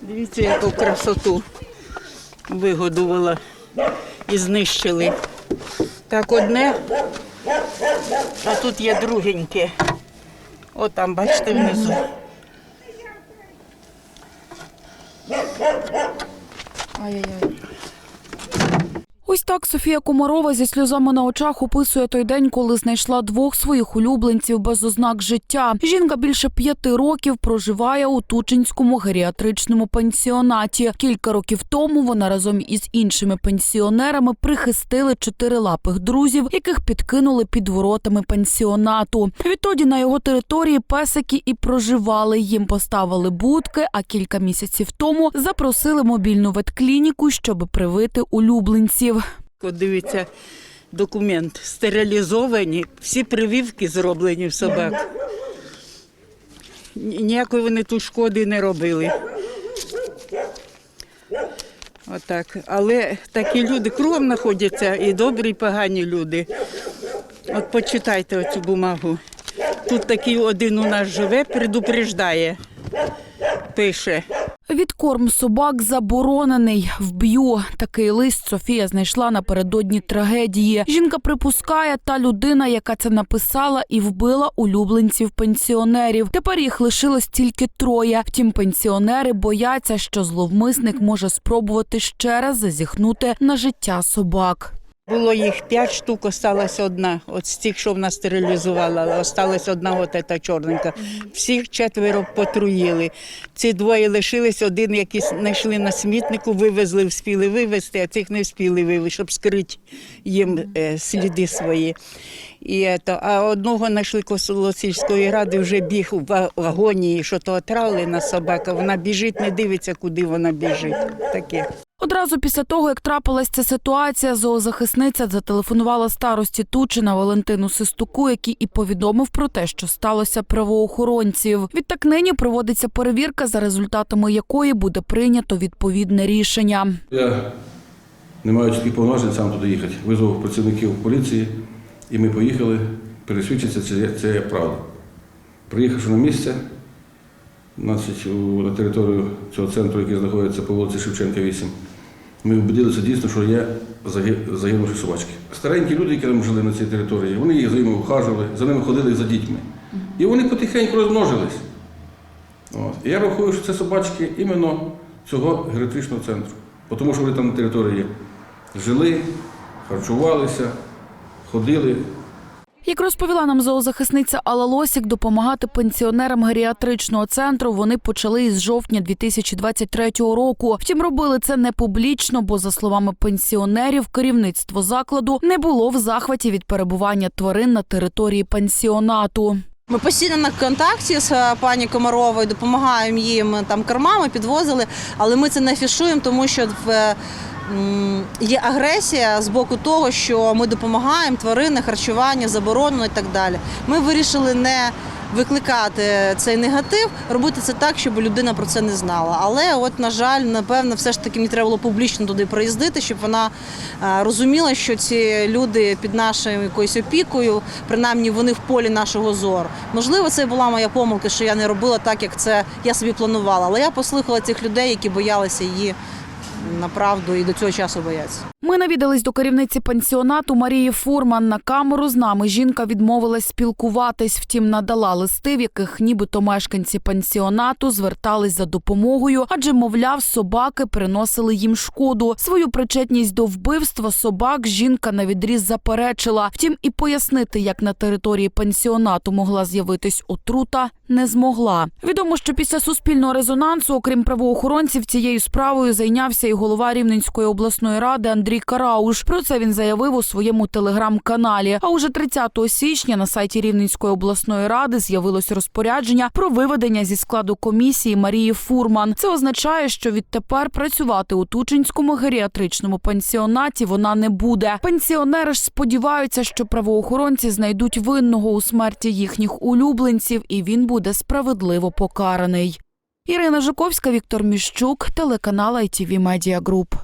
Дивіться, яку красоту вигодувала і знищили. Так, одне, а тут є другеньке. О, там, бачите, внизу. Ай-яй-яй. Ось так Софія Комарова зі сльозами на очах описує той день, коли знайшла двох своїх улюбленців без ознак життя. Жінка більше п'яти років проживає у Тучинському геріатричному пансіонаті. Кілька років тому вона разом із іншими пенсіонерами прихистили чотирилапих друзів, яких підкинули під воротами пансіонату. Відтоді на його території песики і проживали. Їм поставили будки, а кілька місяців тому запросили мобільну ветклініку, щоб привити улюбленців. От дивіться, документ. Стерилізовані, всі прививки зроблені в собак. Ніякої вони тут шкоди не робили. Отак. Але такі люди кругом знаходяться і добрі, і погані люди. От почитайте оцю бумагу. Тут такий один у нас живе, предупреждає, пише. Відкорм собак заборонений. Вб'ю. Такий лист Софія знайшла напередодні трагедії. Жінка припускає, та людина, яка це написала і вбила улюбленців пенсіонерів. Тепер їх лишилось тільки троє. Втім, пенсіонери бояться, що зловмисник може спробувати ще раз зазіхнути на життя собак. Було їх п'ять штук, осталась одна. От з тих, що вона стерилізувала, але осталась одна от ця чорненька. Всіх четверо потруїли. Ці двоє лишились, один, який знайшли на смітнику, вивезли, вспіли вивезти, а цих не вспіли вивезти, щоб скрити їм е, сліди свої. І ето, а одного знайшли коло сільської ради, вже біг в агонії, що то отравлена собака. Вона біжить, не дивиться, куди вона біжить. Таке. Одразу після того, як трапилась ця ситуація, зоозахисниця зателефонувала старості Тучина Валентину Систуку, який і повідомив про те, що сталося правоохоронців. Відтак нині проводиться перевірка, за результатами якої буде прийнято відповідне рішення. Я, не маючи таких повноважень, сам туди їхати. Визвав працівників поліції, і ми поїхали пересвідчитися, чи це є правда. Приїхавши на місце, значить, на територію цього центру, який знаходиться по вулиці Шевченка, 8, ми вбедилися дійсно, що є заги- загинувші собачки. Старенькі люди, які там жили на цій території, вони їх за ними ухажували, за ними ходили за дітьми. І вони потихеньку розмножились. От. І я рахую, що це собачки іменно цього геретичного центру. Тому що вони там на території жили, харчувалися, ходили. Як розповіла нам зоозахисниця Алла Лосік, допомагати пенсіонерам геріатричного центру вони почали із жовтня 2023 року. Втім, робили це не публічно, бо за словами пенсіонерів, керівництво закладу не було в захваті від перебування тварин на території пансіонату. Ми постійно на контакті з е, пані Комаровою, допомагаємо їм там кормами, підвозили, але ми це не афішуємо, тому що в, е, є агресія з боку того, що ми допомагаємо тварини, харчування, заборонено і так далі. Ми вирішили не викликати цей негатив, робити це так, щоб людина про це не знала. Але, от, на жаль, напевно, все ж таки мені треба було публічно туди приїздити, щоб вона е, розуміла, що ці люди під нашою якоюсь опікою, принаймні вони в полі нашого зору. Можливо, це була моя помилка, що я не робила так, як це я собі планувала. Але я послухала цих людей, які боялися її направду і до цього часу бояться. Ми навідались до керівниці пансіонату Марії Фурман. На камеру з нами жінка відмовилась спілкуватись, втім надала листи, в яких нібито мешканці пансіонату звертались за допомогою, адже, мовляв, собаки приносили їм шкоду. Свою причетність до вбивства собак жінка на відріз заперечила. Втім, і пояснити, як на території пансіонату могла з'явитись отрута, не змогла. Відомо, що після суспільного резонансу, окрім правоохоронців, цією справою зайнявся і голова Рівненської обласної ради Андрій Карауш. Про це він заявив у своєму телеграм-каналі. А уже 30 січня на сайті Рівненської обласної ради з'явилось розпорядження про виведення зі складу комісії Марії Фурман. Це означає, що відтепер працювати у Тучинському геріатричному пансіонаті вона не буде. Пенсіонери ж сподіваються, що правоохоронці знайдуть винного у смерті їхніх улюбленців, і він буде справедливо покараний. Ірина Жуковська, Віктор Міщук, телеканал ITV Media Group.